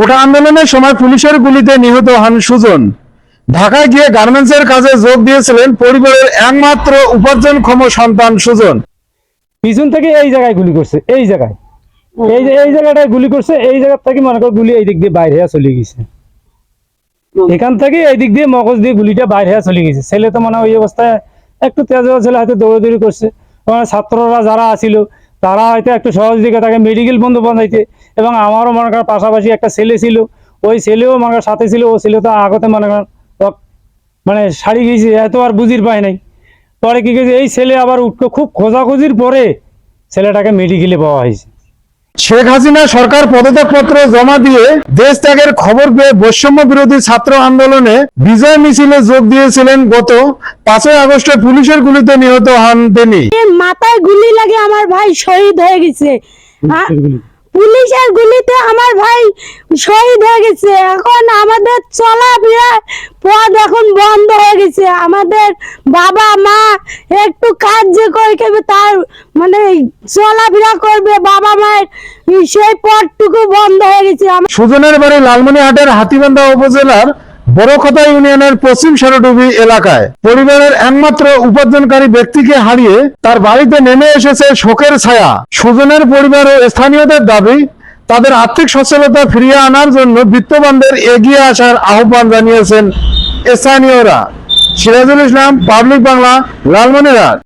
কোটা আন্দোলনের সময় পুলিশের গুলিতে নিহত হন সুজন। ঢাকায় গিয়ে গার্মেন্টসের কাজে যোগ দিয়েছিলেন পরিবারের একমাত্র উপার্জনক্ষম সন্তান সুজন। পিছন থেকে এই জায়গায় গুলি করছে, এই জায়গায়। এই যে, এই জায়গাটায় গুলি করছে, এই জায়গা থেকে মনে কর গুলি এই দিক দিয়ে বাইরে চলে গেছে। এখান থেকে এই দিক দিয়ে মগজ দিয়ে গুলিটা বাইরে চলে গেছে। ছেলে তো মনে হয় ওই অবস্থায় একটু তেজ ছেলে হয়তো দৌড়াদৌড়ি করছে। ছাত্ররা যারা আছিল তারা হয়তো একটু দিকে তাকে মেডিকেল বন্ধু বানাইতে এবং আমারও মনে করেন পাশাপাশি একটা ছেলে ছিল। ওই ছেলেও মনে করেন সাথে ছিল, ও ছেলে তো আগতে মনে করেন মানে শাড়ি গিয়েছে এত আর বুঝির পায় নাই। পরে কি গেছে, এই ছেলে আবার উঠল। খুব খোঁজাখুঁজির পরে ছেলেটাকে মেডিকেলে পাওয়া হয়েছে। শেখ হাসিনা সরকার পদত্যাগপত্র জমা দিয়ে দেশ ত্যাগের খবর পেয়ে বৈষম্য বিরোধী ছাত্র আন্দোলনে বিজয় মিছিলে যোগ দিয়েছিলেন গত পাঁচই আগস্টে পুলিশের গুলিতে নিহত হন তিনি। মাথায় গুলি লাগে, আমার ভাই শহীদ হয়ে গেছে। পুলিশের গুলিতে আমার ভাই শহীদ হয়ে গেছে। এখন আমাদের চলা চলাফেরা পথ এখন বন্ধ হয়ে গেছে। আমাদের বাবা, মা একটু কাজ যে করে খাবে তার মানে চলা চলাফেরা করবে বাবা মায়ের। সেই পথটুকু বন্ধ হয়ে গেছে। সুজনের বাড়ি লালমনিহাটের হাতিবান্ধা উপজেলার বড়খতা ইউনিয়নের পশ্চিম শেরডুবি এলাকায়। পরিবারের একমাত্র উপার্জনকারী ব্যক্তিকে হারিয়ে তার বাড়িতে নেমে এসেছে শোকের ছায়া। সুজনের পরিবার ও স্থানীয়দের দাবি, তাদের আর্থিক সচ্ছলতা ফিরিয়ে আনার জন্য বিত্তবানদের এগিয়ে আসার আহ্বান জানিয়েছেন স্থানীয়রা। সিরাজুল ইসলাম, পাবলিক বাংলা, লালমনিরহাট।